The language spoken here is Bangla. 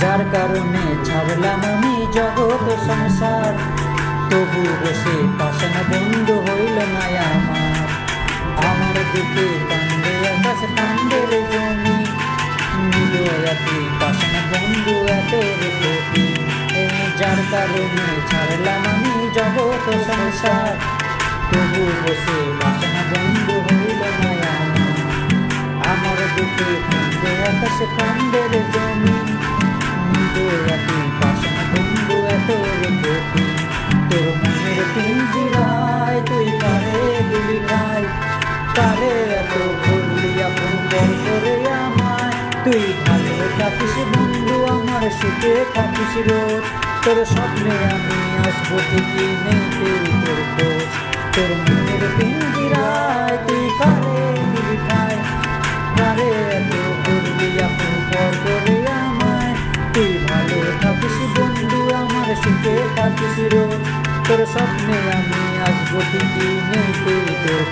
যার কারণে ছাড়লাম আমি জগৎ সংসার। তবু বসে পাশান বন্ধু হইল না আমার। আমার দিকে কান্দে আকাশ কান্দের জমি। নিলয়াতি পাশান বন্ধু এত রেখতি যার কারণে ছাড়লাম আমি জগৎ সংসার। তবু বসে পাশান বন্ধু হইল না আমার। বুকে কান্দে আকাশ কান্দের কারে এত করলি আপন পর করে আমায়। তুই ভালো থাকিস বন্ধু, আমার সুখে থাকিস রোজ। তোর স্বপ্নে আমি আসব ঠিকই নেই তুই তোর খোঁজ। তোর মনের পিঞ্জিরায় তুই কারে ভাই কারে এত করলি আপন পর করে আমায়। তুই ভালো থাকিস বন্ধু, আমার সুখে থাকিস রোজ। তোর স্বপ্নে আমি আসব ঠিকই নেই তুই তোর